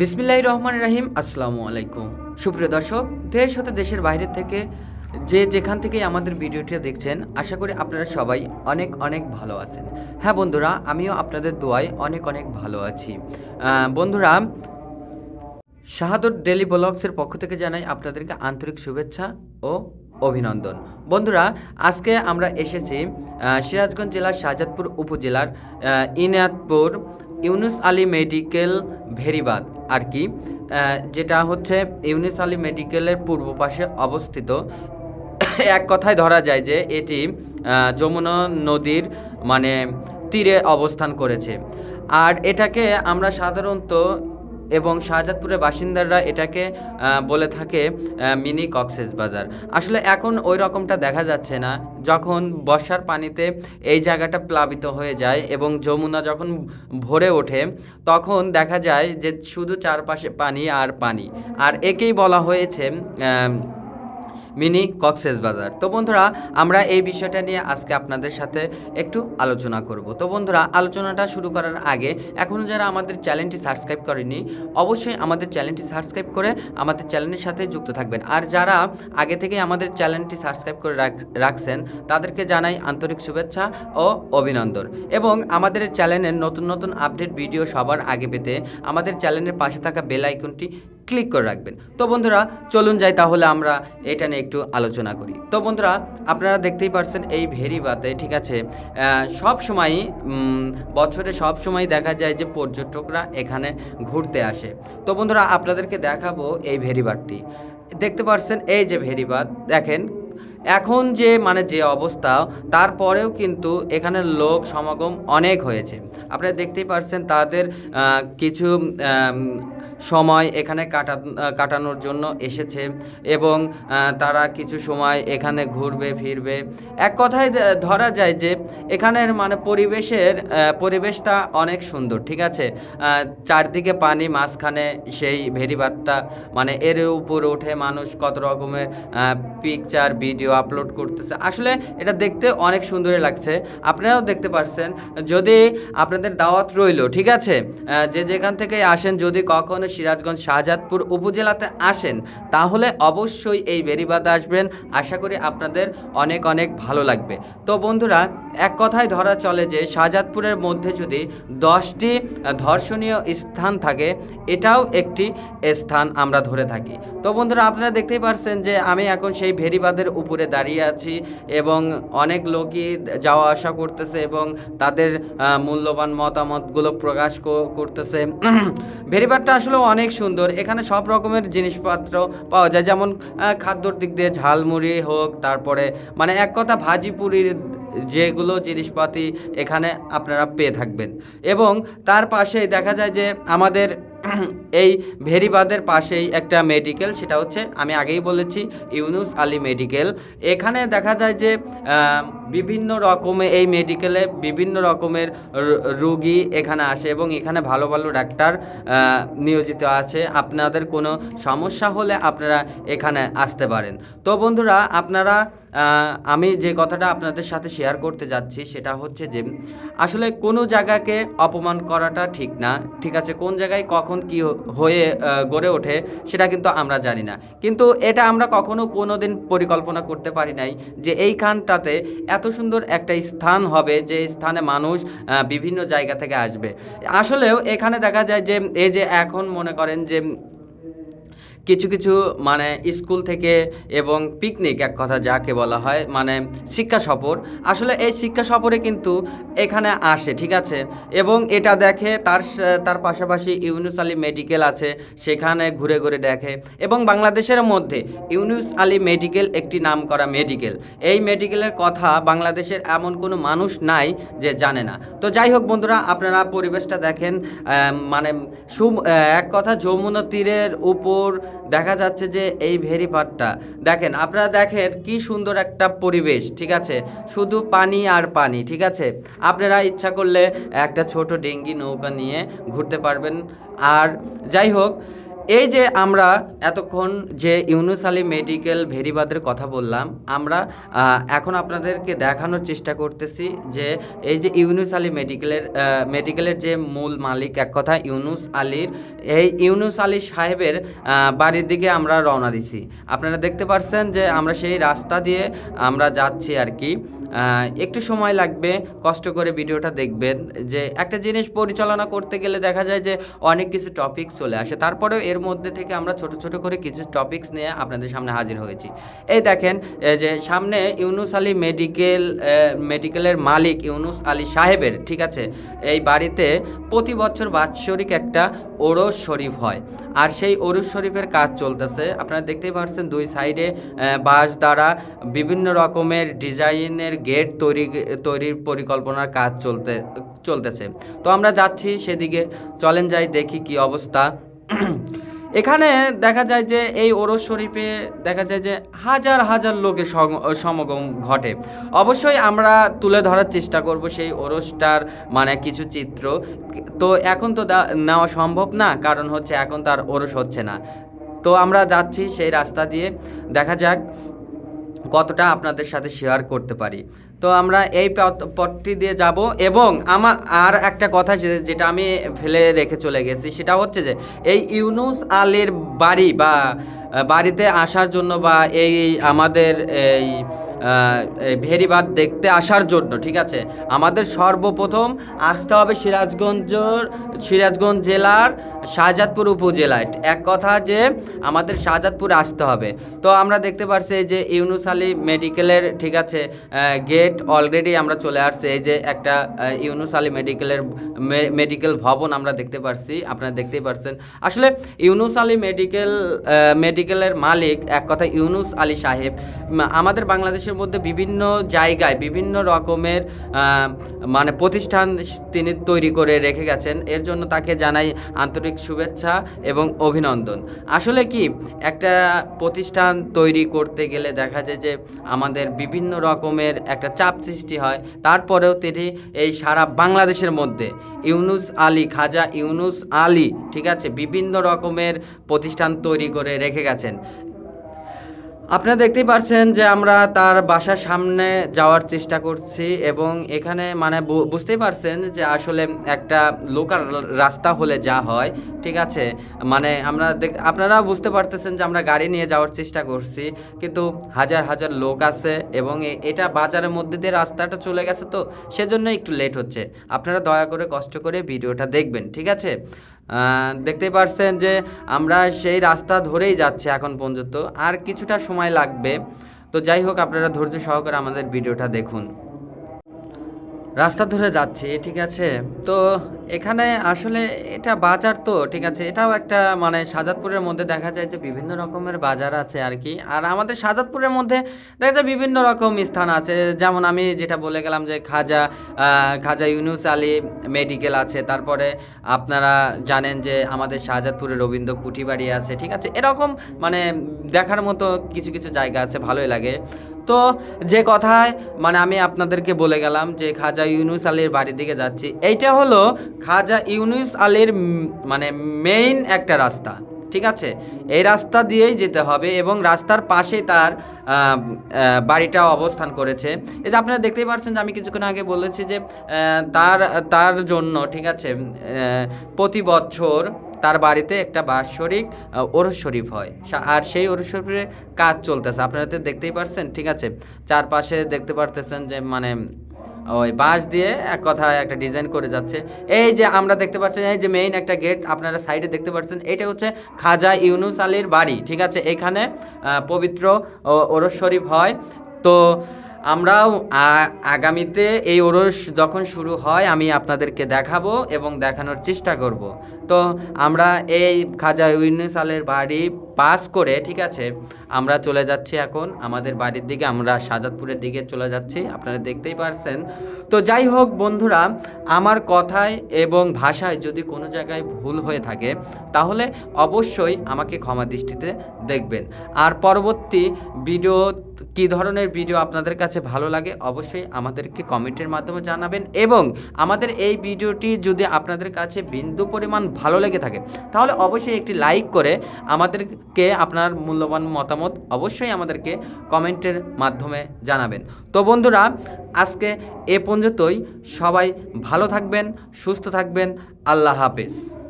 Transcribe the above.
বিসমিল্লাহ রহমান রাহিম আসসালামু আলাইকুম। সুপ্রিয় দর্শক দেশ হতে দেশের বাইরে থেকে যে যেখান থেকে আমাদের ভিডিওটি দেখছেন আশা করি আপনারা সবাই অনেক অনেক ভালো আছেন। হ্যাঁ বন্ধুরা আমিও আপনাদের দোয়ায় অনেক অনেক ভালো আছি। বন্ধুরা শাহাদত ডেলি ব্লগসের পক্ষ থেকে জানাই আপনাদেরকে আন্তরিক শুভেচ্ছা ও অভিনন্দন। বন্ধুরা আজকে আমরা এসেছি সিরাজগঞ্জ জেলার শাহজাদপুর উপজেলার আহ, ইনায়তপুর ইউনুস আলী মেডিকেল ভেরিবাদ আর কি যেটা হচ্ছে ইউনুস আলী মেডিকেলের পূর্ব পাশে অবস্থিত। এক কথায় ধরা যায় যে এটি যমুনা নদীর মানে তীরে অবস্থান করেছে। আর এটাকে আমরা সাধারণত এবং শাহজাদপুরের বাসিন্দারা এটাকে বলে থাকে মিনি কক্সেস বাজার। আসলে এখন ওই রকমটা দেখা যাচ্ছে না। যখন বর্ষার পানিতে এই জায়গাটা প্লাবিত হয়ে যায় এবং যমুনা যখন ভরে ওঠে, তখন দেখা যায় যে শুধু চারপাশে পানি আর পানি। আর একেই বলা হয়েছে মিনি কক্সেস বাজার। তো বন্ধুরা, আমরা এই বিষয়টা নিয়ে আজকে আপনাদের সাথে একটু আলোচনা করব। তো বন্ধুরা, আলোচনাটা শুরু করার আগে এখনও যারা আমাদের চ্যানেলটি সাবস্ক্রাইব করেনি অবশ্যই আমাদের চ্যানেলটি সাবস্ক্রাইব করে আমাদের চ্যানেলের সাথে যুক্ত থাকবেন। আর যারা আগে থেকে আমাদের চ্যানেলটি সাবস্ক্রাইব করে রাখ- রাখছেন, তাদেরকে জানাই আন্তরিক শুভেচ্ছা ও অভিনন্দন। এবং আমাদের চ্যানেলের নতুন নতুন আপডেট ভিডিও সবার আগে পেতে আমাদের চ্যানেলের পাশে থাকা বেল আইকনটি ক্লিক করে রাখবেন। তো বন্ধুরা, চলুন যাই তাহলে আমরা এটা নিয়ে একটু আলোচনা করি। তো বন্ধুরা, আপনারা দেখতেই পারছেন এই ভেরিবাতে, ঠিক আছে সব সময়ই বছরে সব সময় দেখা যায় যে পর্যটকরা এখানে ঘুরতে আসে। তো বন্ধুরা, আপনাদেরকে দেখাবো এই ভেরিবাদটি দেখতে পারছেন এই যে ভেরিবাদ, দেখেন, এখন যে মানে যে অবস্থা, তারপরেও কিন্তু এখানে লোক সমাগম অনেক হয়েছে। আপনারা দেখতেই পারছেন তাদের কিছু সময় এখানে কাটা, কাটানোর জন্য এসেছে এবং তারা কিছু সময় এখানে ঘুরবে, ফিরবে। এক কথায় ধরা যায় যে এখানের মানে পরিবেশের পরিবেশটা অনেক সুন্দর, ঠিক আছে? চারদিকে পানি, মাঝখানে সেই ভেরিবাদটা মানে এর উপর উঠে মানুষ কত রকমের পিকচার ভিডিও আপলোড করতেছে। আসলে এটা দেখতে অনেক সুন্দরই লাগছে। আপনারাও দেখতে পাচ্ছেন যদি আপনাদের দাওয়াত রইল, ঠিক আছে? যে যেখান থেকে আসেন, যদি কখনো সিরাজগঞ্জ শাহজাদপুর উপজেলাতে আসেন, তাহলে অবশ্যই এই বেরিবাদে আসবেন। আশা করি আপনাদের অনেক অনেক ভালো লাগবে। তো বন্ধুরা, এক কথায় ধরা চলে যে শাহজাদপুরের মধ্যে যদি দশটি ধর্ষণীয় স্থান থাকে, এটাও একটি স্থান আমরা ধরে থাকি। তো বন্ধুরা, আপনারা দেখতেই পারছেন যে আমি এখন সেই ভেরিবাদের উপরে দাঁড়িয়ে আছি এবং অনেক লোকই যাওয়া আসা করতেছে এবং তাদের মূল্যবান মতামতগুলো প্রকাশ করতেছে। ভেরিবাদটা আসলে অনেক সুন্দর। এখানে সব রকমের জিনিসপত্র পাওয়া যায়, যেমন খাদ্যর দিক দিয়ে ঝালমুড়ি হোক, তারপরে মানে এক কথা ভাজি পুরির যেগুলো জিনিসপাতি এখানে আপনারা পেয়ে থাকবেন। এবং তার পাশেই দেখা যায় যে আমাদের এই ভেরিবাদের পাশেই একটা মেডিকেল, সেটা হচ্ছে, আমি আগেই বলেছি, ইউনুস আলী মেডিকেল। এখানে দেখা যায় যে বিভিন্ন রকমের এই মেডিকেলে বিভিন্ন রকমের রুগী এখানে আসে এবং এখানে ভালো ভালো ডাক্তার নিয়োজিত আছে। আপনাদের কোনো সমস্যা হলে আপনারা এখানে আসতে পারেন। তো বন্ধুরা, আপনারা আমি যে কথাটা আপনাদের সাথে শেয়ার করতে যাচ্ছি সেটা হচ্ছে যে, আসলে কোনো জায়গাকে অপমান করাটা ঠিক না। ঠিক আছে, কোন জায়গায় কখন কি হয়ে গড়ে ওঠে সেটা কিন্তু আমরা জানি না। কিন্তু এটা আমরা কখনো কোনো দিন পরিকল্পনা করতে পারি নাই যে এইখানটাতে এত সুন্দর একটা স্থান হবে যে স্থানে মানুষ বিভিন্ন জায়গা থেকে আসবে। আসলেও এখানে দেখা যায় যে, এই যে এখন মনে করেন যে কিছু কিছু মানে স্কুল থেকে এবং পিকনিক এক কথা যাকে বলা হয় মানে শিক্ষা সফর। আসলে এই শিক্ষা সফরে কিন্তু এখানে আসে ঠিক আছে? এবং এটা দেখে তার তার পাশাপাশি ইউনুস আলী মেডিকেল আছে সেখানে ঘুরে ঘুরে দেখে। এবং বাংলাদেশের মধ্যে ইউনুস আলী মেডিকেল একটি নাম করা মেডিকেল। এই মেডিকেলের কথা বাংলাদেশের এমন কোনো মানুষ নাই যে জানে না। তো যাই হোক বন্ধুরা আপনারা পরিবেশটা দেখেন মানে আহ, এক কথা যমুনা তীরের উপর দেখা যাচ্ছে যে এই ভেরি পাটটা, দেখেন আপনারা দেখেন কি সুন্দর একটা পরিবেশ, ঠিক আছে? শুধু পানি আর পানি, ঠিক আছে? আপনারা ইচ্ছা করলে একটা ছোট ডেঙ্গি নৌকা নিয়ে ঘুরতে পারবেন। আর যাই হোক এই যে আমরা এতক্ষণ যে ইউনুস আলী মেডিকেল ভেরিবাদের কথা বললাম, আমরা এখন আপনাদেরকে দেখানোর চেষ্টা করতেছি যে এই যে ইউনুস আলী মেডিকেলের মেডিকেলের যে মূল মালিক, এক কথা ইউনুস আলীর, এই ইউনুস আলী সাহেবের বাড়ির দিকে আমরা রওনা দিছি। আপনারা দেখতে পাচ্ছেন যে আমরা সেই রাস্তা দিয়ে আমরা যাচ্ছি আর কি। একটু সময় লাগবে, কষ্ট করে ভিডিওটা দেখবেন যে একটা জিনিস পরিচালনা করতে গেলে দেখা যায় যে অনেক কিছু টপিক চলে আসে। তারপরেও এর মধ্যে থেকে আমরা ছোট ছোট করে কিছু টপিকস নিয়ে আপনাদের সামনে হাজির হয়েছি। এই দেখেন যে সামনে ইউনুস আলী মেডিকেল মেডিকেলের মালিক ইউনুস আলী সাহেবের, ঠিক আছে? এই বাড়িতে প্রতি বছর বাৎসরিক একটা ওরস শরীফ হয়। আর সেই ওরস শরীফের কাজ চলতেছে। আপনারা দেখতেই পাচ্ছেন দুই সাইডে বাঁশ দ্বারা বিভিন্ন রকমের ডিজাইনের গেট তৈরি তৈরির পরিকল্পনার কাজ চলতে, চলতেছে। তো আমরা যাচ্ছি সেদিকে, চলেন যাই, দেখি কি অবস্থা। এখানে দেখা যায় যে, এই ওরস শরীফে দেখা যায় যে, হাজার হাজার লোকের সম- সমাগম ঘটে। অবশ্যই আমরা তুলে ধরার চেষ্টা করব সেই ওরসটার মানে কিছু চিত্র। তো এখন তো নেওয়া সম্ভব না, কারণ হচ্ছে এখন তার ওরস হচ্ছে না। তো আমরা যাচ্ছি সেই রাস্তা দিয়ে। দেখা যাক কতটা আপনাদের সাথে শেয়ার করতে পারি। তো আমরা এই পথ- পথটি দিয়ে যাব এবং আমার আর একটা কথা যেটা আমি ফেলে রেখে চলে গেছি সেটা হচ্ছে যে, এই ইউনুস আলের বাড়ি বা বাড়িতে আসার জন্য বা এই আমাদের এই ভেরিবাদ দেখতে আসার জন্য, ঠিক আছে? আমাদের সর্বপ্রথম আসতে হবে সিরাজগঞ্জ সিরাজগঞ্জ জেলার শাহজাদপুর উপজেলায়। এক কথা যে আমাদের শাহজাদপুর আসতে হবে। তো আমরা দেখতে পারছি যে ইউনুস আলী মেডিকেলের, ঠিক আছে গেট অলরেডি আমরা চলে আসছি। এই যে একটা ইউনুস আলী মেডিকেলের মেডিকেল ভবন আমরা দেখতে পাচ্ছি আপনারা দেখতেই পাচ্ছেন আসলে ইউনুস আলী মেডিকেল মেডিকেলের মালিক, এক কথা ইউনুস আলী সাহেব। আমাদের আমাদের বাংলাদেশের মধ্যে বিভিন্ন জায়গায় বিভিন্ন রকমের মানে প্রতিষ্ঠান তিনি তৈরি করে রেখে গেছেন। এর জন্য তাকে জানাই আন্তরিক শুভেচ্ছা এবং অভিনন্দন। আসলে কি, একটা প্রতিষ্ঠান তৈরি করতে গেলে দেখা যায় যে আমাদের বিভিন্ন রকমের একটা চাপ সৃষ্টি হয়। তারপরেও তিনি এই সারা বাংলাদেশের মধ্যে ইউনুস আলী, খাজা ইউনুস আলী, ঠিক আছে, বিভিন্ন রকমের প্রতিষ্ঠান তৈরি করে রেখে গেছেন। আপনারা দেখতেই পাচ্ছেন যে আমরা তার বাসার সামনে যাওয়ার চেষ্টা করছি এবং এখানে মানে বুঝতেই পারছেন যে আসলে একটা লোকাল রাস্তা হলে যা হয়, ঠিক আছে? মানে আমরা দেখ আপনারা বুঝতে পারতেছেন যে আমরা গাড়ি নিয়ে যাওয়ার চেষ্টা করছি, কিন্তু হাজার হাজার লোক আছে এবং এটা বাজারের মধ্যে দিয়ে রাস্তাটা চলে গেছে তো সেজন্য একটু লেট হচ্ছে। আপনারা দয়া করে কষ্ট করে ভিডিওটা দেখবেন, ঠিক আছে? দেখতেই পারছেন যে আমরা সেই রাস্তা ধরেই যাচ্ছি এখন পর্যন্ত। আর কিছুটা সময় লাগবে। তো যাই হোক, আপনারা ধৈর্য সহকারে আমাদের ভিডিওটা দেখুন। রাস্তা ধরে যাচ্ছি, ঠিক আছে? তো এখানে আসলে এটা বাজার তো, ঠিক আছে? এটাও একটা মানে সাজাদপুরের মধ্যে দেখা যায় যে বিভিন্ন রকমের বাজার আছে আর কি। আর আমাদের সাজাদপুরের মধ্যে দেখা যায় বিভিন্ন রকম স্থান আছে। যেমন আমি যেটা বলে গেলাম যে খাজা খাজা ইউনুস আলী মেডিকেল আছে। তারপরে আপনারা জানেন যে আমাদের শাহজাদপুরে রবীন্দ্র কুঠিবাড়ি আছে, ঠিক আছে? এরকম মানে দেখার মতো কিছু কিছু জায়গা আছে, ভালোই লাগে। তো যে কথায় মানে আমি আপনাদেরকে বলে গেলাম যে খাজা ইউনুস আলীর বাড়ির দিকে যাচ্ছি, এইটা হলো খাজা ইউনুস আলীর মানে মেইন একটা রাস্তা, ঠিক আছে? এই রাস্তা দিয়েই যেতে হবে এবং রাস্তার পাশে তার বাড়িটা অবস্থান করেছে। এই যে আপনারা দেখতেই পাচ্ছেন যে আমি কিছুক্ষণ আগে বলেছি যে তার তার জন্য, ঠিক আছে প্রতি বছর তার বাড়িতে একটা বাৎসরিক ওরস শরীফ হয়। আর সেই ওরস শরীফের কাজ চলতেছে। আপনারা তো দেখতেই পারছেন, ঠিক আছে? চারপাশে দেখতে পারতেছেন যে মানে ওই বাঁশ দিয়ে এক কথায় একটা ডিজাইন করে যাচ্ছে। এই যে আমরা দেখতে পাচ্ছেন, এই যে মেইন একটা গেট আপনারা সাইডে দেখতে পাচ্ছেন, এটা হচ্ছে খাজা ইউনুস আলীর বাড়ি, ঠিক আছে? এখানে পবিত্র ওরস শরীফ হয়। তো আমরাও আগামীতে এই ওরস যখন শুরু হয়, আমি আপনাদেরকে দেখাবো এবং দেখানোর চেষ্টা করব। তো আমরা এই খাজা ইউনুস আলের বাড়ি পাস করে, ঠিক আছে, আমরা চলে যাচ্ছি এখন আমাদের বাড়ির দিকে, আমরা সাজাদপুরের দিকে চলে যাচ্ছি, আপনারা দেখতেই পারছেন। তো যাই হোক বন্ধুরা, আমার কথায় এবং ভাষায় যদি কোনো জায়গায় ভুল হয়ে থাকে, তাহলে অবশ্যই আমাকে ক্ষমা দৃষ্টিতে দেখবেন। আর পরবর্তী ভিডিও, কী ধরনের ভিডিও আপনাদের কাছে ভালো লাগে, অবশ্যই আমাদেরকে কমেন্টের মাধ্যমে জানাবেন এবং আমাদের এই ভিডিওটি যদি আপনাদের কাছে বিন্দু পরিমাণ ভালো লেগে থাকে। তাহলে অবশ্যই একটি লাইক করে আমাদেরকে আপনার মূল্যবান মতামত অবশ্যই আমাদেরকে কমেন্টের মাধ্যমে জানাবেন। তো বন্ধুরা, আজকে এ পর্যন্তই। সবাই ভালো থাকবেন, সুস্থ থাকবেন। আল্লাহ হাফেজ।